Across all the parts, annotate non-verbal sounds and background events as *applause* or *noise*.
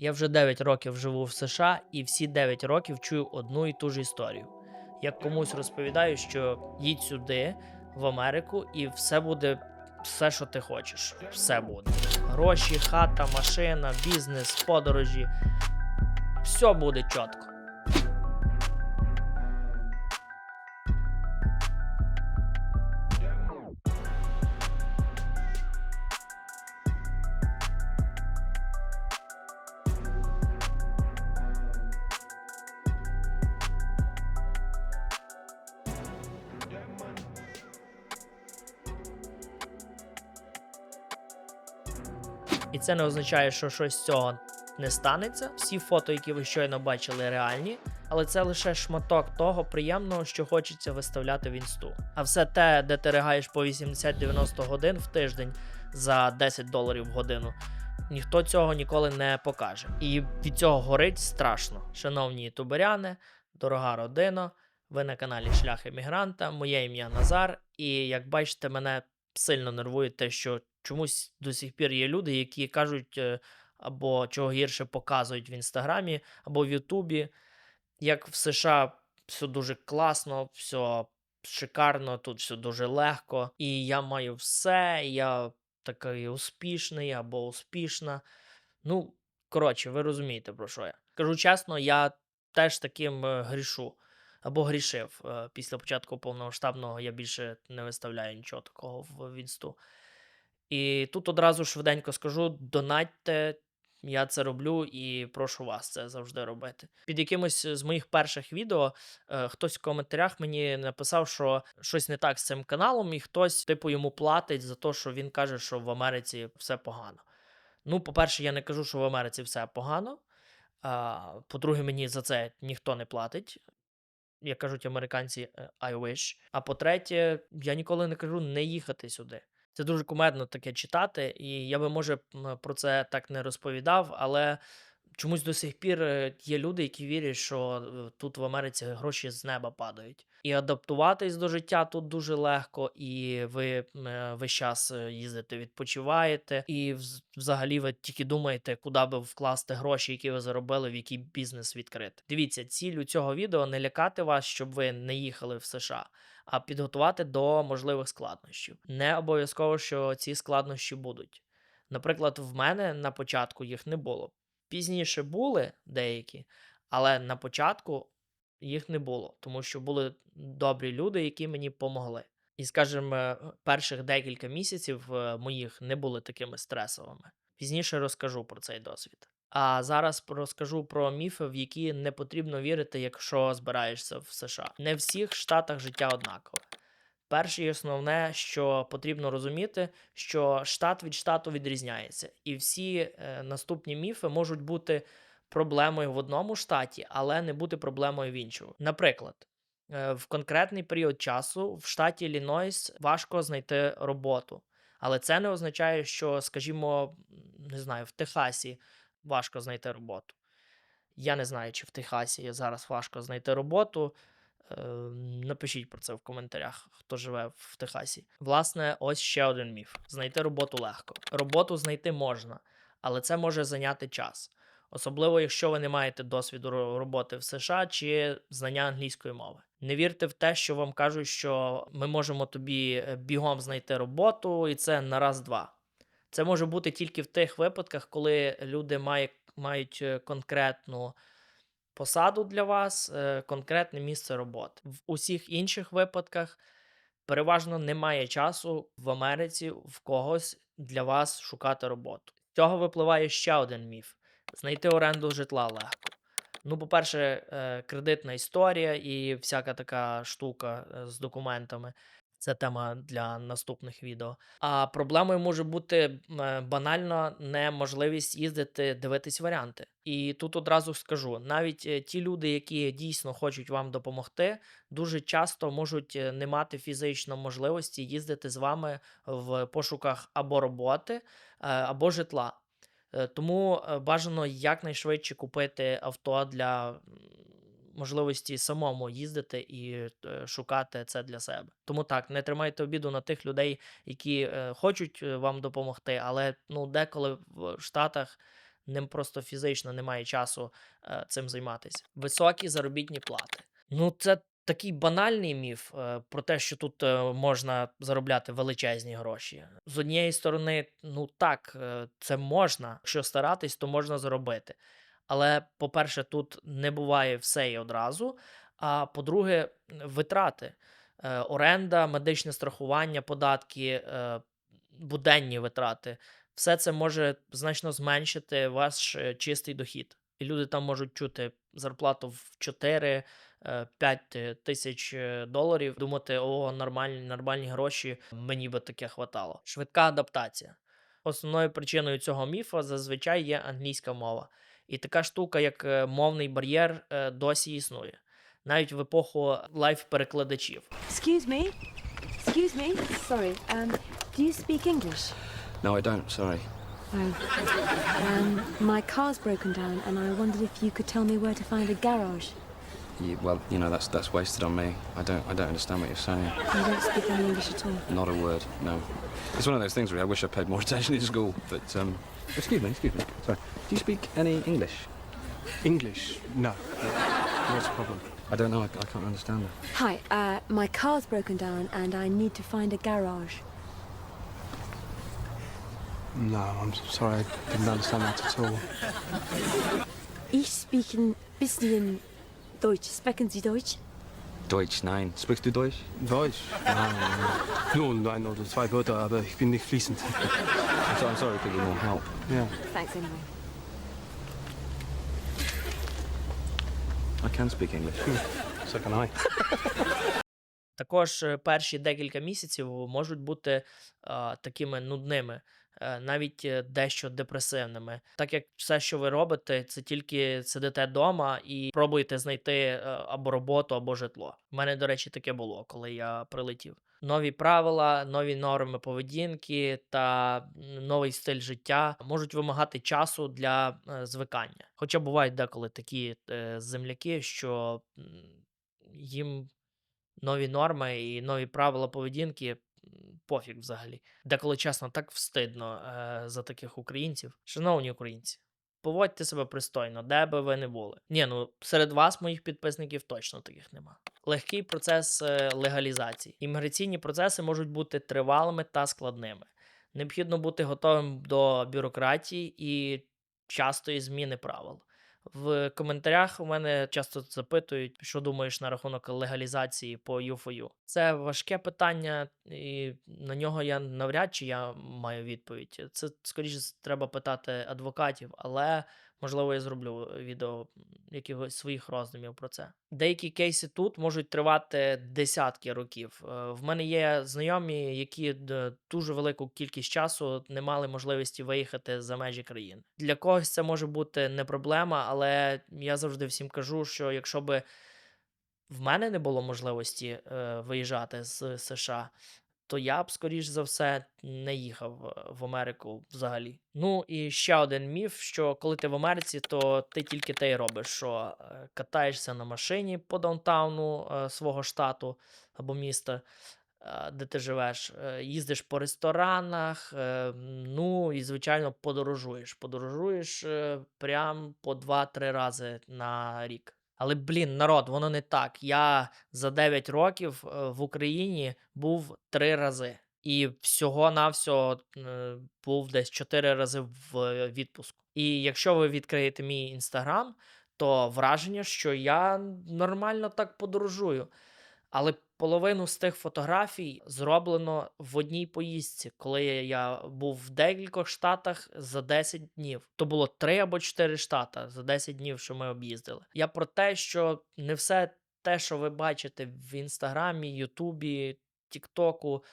Я вже 9 років живу в США і всі 9 років чую одну і ту ж історію. Як комусь розповідаю, що їдь сюди, в Америку, і все буде все, що ти хочеш. Все буде. Гроші, хата, машина, бізнес, подорожі. Все буде чітко. І це не означає, що щось з цього не станеться. Всі фото, які ви щойно бачили, реальні, але це лише шматок того приємного, що хочеться виставляти в інсту. А все те, де ти ригаєш по 80-90 годин в тиждень за 10 доларів в годину. Ніхто цього ніколи не покаже. І від цього горить страшно. Шановні ютуберяни, дорога родина, ви на каналі Шлях Емігранта, моє ім'я Назар, і як бачите, мене сильно нервує те, що чомусь до сих пір є люди, які кажуть е, або чого гірше показують в інстаграмі, або в Ютубі, як в США все дуже класно, все шикарно, тут все дуже легко, і я маю все, я такий успішний або успішна. Ну, коротше, ви розумієте, про що я. Кажу чесно, я теж таким е, грішу. Або грішив. Е, Після початку повномасштабного я більше не виставляю нічого такого в інсту. І тут одразу швиденько скажу: донатьте, я це роблю і прошу вас це завжди робити. Під якимось з моїх перших відео е, хтось в коментарях мені написав, що щось не так з цим каналом, і хтось, типу, йому платить за те, що він каже, що в Америці все погано. Ну, по-перше, я не кажу, що в Америці все погано. По-друге, мені за це ніхто не платить. Як кажуть американці, е, I wish. А по-третє, я ніколи не кажу не їхати сюди. Це дуже кумедно таке читати, і я би, може, про це так не розповідав, але чомусь до сих пір е, є люди, які вірять, що е, тут в Америці гроші з неба падають. І адаптуватись до життя тут дуже легко, і ви е, весь час їздите, відпочиваєте, і взагалі ви тільки думаєте, куди би вкласти гроші, які ви заробили, в який бізнес відкрити. Дивіться, ціль у цього відео не лякати вас, щоб ви не їхали в США а підготувати до можливих складнощів. Не обов'язково, що ці складнощі будуть. Наприклад, в мене на початку їх не було. Пізніше були деякі, але на початку їх не було, тому що були добрі люди, які мені помогли. І, скажімо, е, перших декілька місяців е, моїх не були такими стресовими. Пізніше розкажу про цей досвід. А зараз розкажу про міфи, в які не потрібно вірити, якщо збираєшся в США. Не всіх штатах життя однакове. Перше і основне, що потрібно розуміти, що штат від штату відрізняється, і всі е, наступні міфи можуть бути проблемою в одному штаті, але не бути проблемою в іншому. Наприклад, е, в конкретний період часу в штаті Іллінойс важко знайти роботу, але це не означає, що, скажімо, не знаю, в Техасі важко знайти роботу. Я не знаю, чи в Техасі зараз важко знайти роботу. Напишіть про це в коментарях, хто живе в Техасі. Власне, ось ще один міф: знайти роботу легко. Роботу знайти можна, але це може зайняти час. Особливо, якщо ви не маєте досвіду роботи в США чи знання англійської мови. Не вірте в те, що вам кажуть, що ми можемо тобі е, бігом знайти роботу, і це на раз-два. Це може бути тільки в тих випадках, коли люди має, мають е, конкретну посаду для вас, е, конкретне місце роботи. В усіх інших випадках переважно немає часу в Америці в когось для вас шукати роботу. Цього випливає ще один міф: знайти оренду житла легко. Ну, по-перше, е, кредитна історія і всяка така штука е, з документами. Це тема для наступних відео. А проблемою може бути е, банально неможливість їздити дивитись варіанти. І тут одразу скажу: навіть е, ті люди, які дійсно хочуть вам допомогти, дуже часто можуть е, не мати фізично можливості їздити з вами в пошуках або роботи, або житла. Тому бажано якнайшвидше купити авто для можливості самому їздити і е, шукати це для себе. Тому так, не тримайте обіду на тих людей, які е, хочуть е, вам допомогти, але ну, деколи в Штатах ним просто фізично немає часу цим займатися. Високі заробітні плати. Ну, це такий банальний міф про те, що тут можна заробляти величезні гроші. З однієї сторони, ну так, це можна. Якщо старатись, то можна заробити. Але, по-перше, тут не буває все і одразу. А по-друге, витрати. Е, оренда, медичне страхування, податки, е, буденні витрати. Все це може значно зменшити ваш е, чистий дохід. І люди там можуть чути зарплату в 4 е, 5 тисяч доларів, думати, о, нормальні, нормальні гроші, мені би таке хватало. Швидка адаптація. Основною причиною цього міфа зазвичай є англійська мова. І така штука, як е, мовний бар'єр, е, досі існує. Навіть в епоху лайф-перекладачів. Excuse me. Excuse me. Sorry. Um, do you speak English? No, I don't. Sorry. Oh. Um, my car's broken down, and I wondered if you could tell me where to find a garage. You, well, you know that's that's wasted on me. I don't I don't understand what you're saying. You don't speak any English at all. Not a word. No. It's one of those things where I wish I paid more attention *laughs* in school. But um, excuse me, excuse me. Sorry. Do you speak any English? English? No. What's the problem? I don't know. I, I can't understand it. Hi. Uh, my car's broken down, and I need to find a garage. No, I'm sorry. I didn't understand that at all. Ich spreche ein bisschen Deutsch. Sprechen Sie Deutsch? Deutsch, nein. Sprichst du Deutsch? Deutsch? Nein, nur ein oder zwei Wörter, aber ich bin nicht fließend. I'm, so, I'm sorry. Could you more help? Ja. Thanks anyway. I can speak English. So can I. Також е, перші декілька місяців можуть бути е, такими нудними, е, Навіть е, дещо депресивними. Так як все, що ви робите, це тільки сидите вдома і пробуєте знайти е, або роботу, або житло. У мене, до речі, таке було, коли я прилетів. Нові правила, нові норми поведінки та новий стиль життя можуть вимагати часу для е, звикання. Хоча бувають деколи такі е, земляки, що їм нові норми і нові правила поведінки. Пофіг взагалі. Деколи чесно, так встидно е, за таких українців. Шановні українці, поводьте себе пристойно, де би ви не були. Ні, ну серед вас, моїх підписників, точно таких нема. Легкий процес е, легалізації. Імміграційні процеси можуть бути тривалими та складними. Необхідно бути готовим до бюрократії і частої зміни правил. В коментарях у мене часто запитують, що думаєш на рахунок легалізації по U4U. Це важке питання, і на нього я навряд чи я маю відповідь. Це скоріше треба питати адвокатів, але можливо я зроблю відео м, якихось своїх роздумів про це. Деякі кейси тут можуть тривати десятки років. Е, В мене є знайомі, які дуже велику кількість часу не мали можливості виїхати за межі країни. Для когось це може бути не проблема, але я завжди всім кажу, що якщо би в мене не було можливості е, виїжджати з США, то я б, скоріш за все, не їхав е, в Америку взагалі. Ну і ще один міф: що коли ти в Америці, то ти тільки те й робиш, що е, катаєшся на машині по даунтауну е, свого штату або міста. Де ти живеш, їздиш по ресторанах, ну і звичайно подорожуєш. Подорожуєш прям по 2-3 рази на рік. Але блін, народ, воно не так. Я за 9 років е, в Україні був 3 рази. І всього-навсього всього був десь 4 рази в е, відпуску. І якщо ви відкриєте мій інстаграм, то враження, що я нормально так подорожую. Але половину з тих фотографій зроблено в одній поїздці, коли я був в декількох штатах за 10 днів. То було 3 або 4 штата за 10 днів, що ми об'їздили. Я про те, що не все те, що ви бачите в інстаграмі, Ютубі, Тіктоку,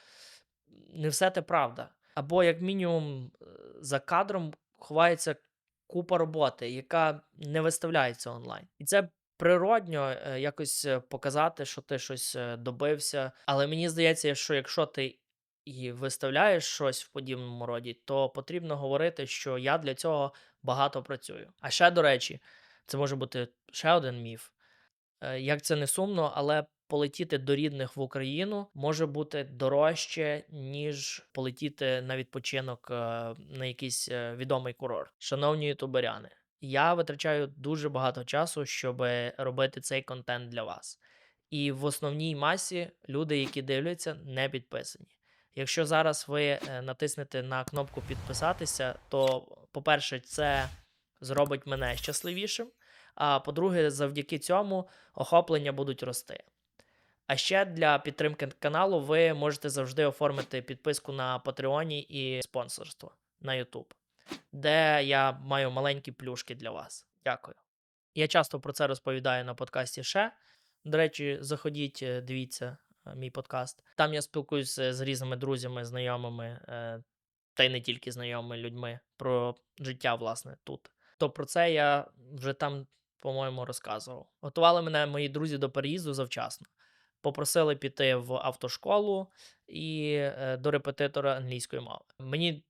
не все те правда. Або, як мінімум, за кадром ховається купа роботи, яка не виставляється онлайн. І це природньо е, якось е, показати, що ти щось е, добився. Але мені здається, що якщо ти і виставляєш щось в подібному роді, то потрібно говорити, що я для цього багато працюю. А ще, до речі, це може бути ще один міф. Як це не сумно, але полетіти до рідних в Україну може бути дорожче, ніж полетіти на відпочинок на якийсь відомий курорт. Шановні ютуберяни, я витрачаю дуже багато часу, щоб робити цей контент для вас. І в основній масі люди, які дивляться, не підписані. Якщо зараз ви е, натиснете на кнопку підписатися, то, по-перше, це зробить мене щасливішим. А по-друге, завдяки цьому охоплення будуть рости. А ще для підтримки каналу ви можете завжди оформити підписку на Патреоні і спонсорство на YouTube, де я маю маленькі плюшки для вас. Дякую. Я часто про це розповідаю на подкасті ще. До речі, заходіть, е, дивіться е, мій подкаст. Там я спілкуюся з різними друзями, знайомими, е, та й не тільки знайомими людьми про життя, власне, тут. То про це я вже там, по-моєму, розказував. Готували мене мої друзі до переїзду завчасно. Попросили піти в автошколу і е, до репетитора англійської мови. Мені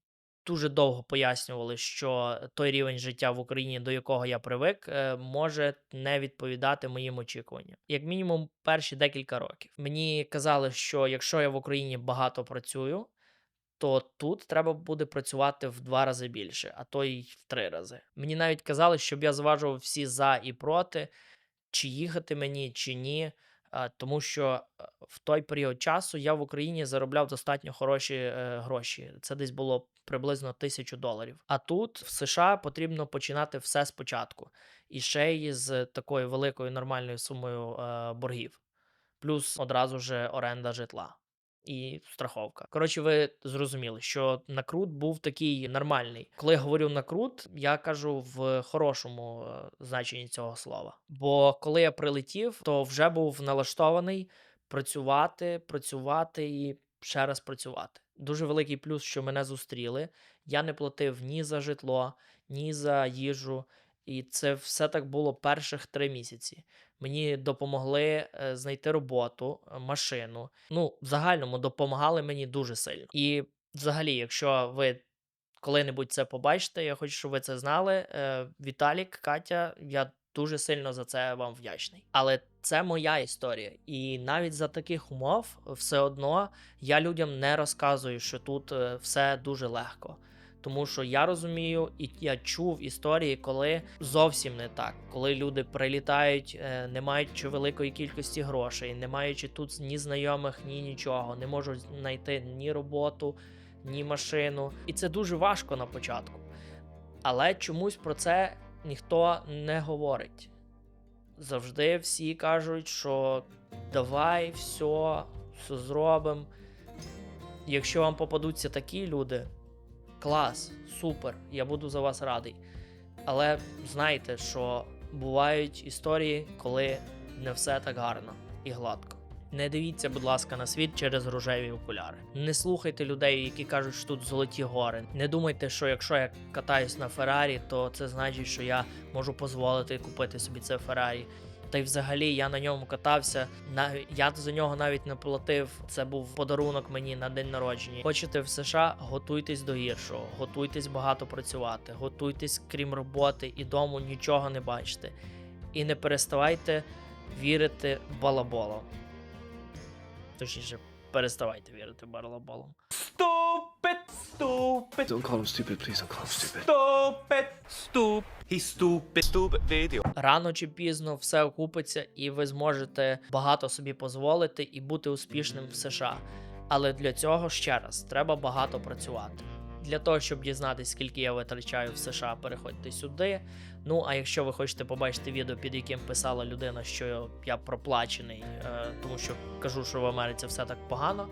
дуже довго пояснювали, що той рівень життя в Україні, до якого я привик, е, може не відповідати моїм очікуванням. Як мінімум, перші декілька років. Мені казали, що якщо я в Україні багато працюю, то тут треба буде працювати в два рази більше, а то й в три рази. Мені навіть казали, щоб я зважував всі за і проти, чи їхати мені, чи ні. А, Тому що е, в той період часу я в Україні заробляв достатньо хороші е, гроші. Це десь було приблизно тисячу доларів. А тут в США потрібно починати все спочатку. І ще й з такою великою нормальною сумою е, боргів. Плюс одразу ж оренда житла і страховка. Коротше, ви зрозуміли, що накрут був такий нормальний. Коли я говорю накрут, я кажу в хорошому е, значенні цього слова. Бо коли я прилетів, то вже був налаштований працювати, працювати і ще раз працювати. Дуже великий плюс, що мене зустріли. Я не платив ні за житло, ні за їжу. І це все так було перших три місяці. Мені допомогли е, знайти роботу, е, машину. Ну, в загальному допомагали мені дуже сильно. І взагалі, якщо ви коли-небудь це побачите, я хочу, щоб ви це знали. Е, Віталік, Катя, я дуже сильно за це вам вдячний. Але це моя історія. І навіть за таких умов все одно я людям не розказую, що тут все дуже легко. Тому що я розумію, і я чув історії, коли зовсім не так, коли люди прилітають, е, не маючи великої кількості грошей, не маючи тут ні знайомих, ні нічого, не можуть знайти ні роботу, ні машину. І це дуже важко на початку. Але чомусь про це ніхто не говорить. Завжди всі кажуть, що давай, все, все зробимо. Якщо вам попадуться такі люди, клас, супер, я буду за вас радий. Але знайте, що бувають історії, коли не все так гарно і гладко. Не дивіться, будь ласка, на світ через рожеві окуляри. Не слухайте людей, які кажуть, що тут золоті гори. Не думайте, що якщо я катаюсь на Феррарі, то це значить, що я можу дозволити купити собі це Феррарі. Та й взагалі я на ньому катався. Я за нього навіть не платив. Це був подарунок мені на день народження. Хочете в США, готуйтесь до гіршого, готуйтесь багато працювати, готуйтесь, крім роботи і дому нічого не бачите. І не переставайте вірити балаболам. Точніше, переставайте вірити балаболам. Stupid, stupid, Don't call him stupid, please. Don't call him stupid. stupid, stupid. He's stupid, stupid video. Рано чи пізно все окупиться, і ви зможете багато собі дозволити і бути успішним в США. Але для цього ще раз треба багато працювати. Для того, щоб дізнатися, скільки я витрачаю в США, переходьте сюди. Ну а якщо ви хочете побачити відео, під яким писала людина, що я проплачений, е, тому що кажу, що в Америці все так погано.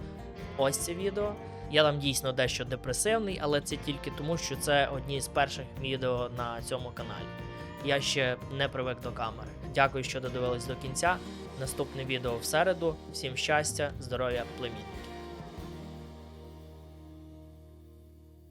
Ось це відео. Я там дійсно дещо депресивний, але це тільки тому, що це одні з перших відео на цьому каналі. Я ще не привик до камери. Дякую, що додивились до кінця. Наступне відео в середу. Всім щастя, здоров'я, племінники.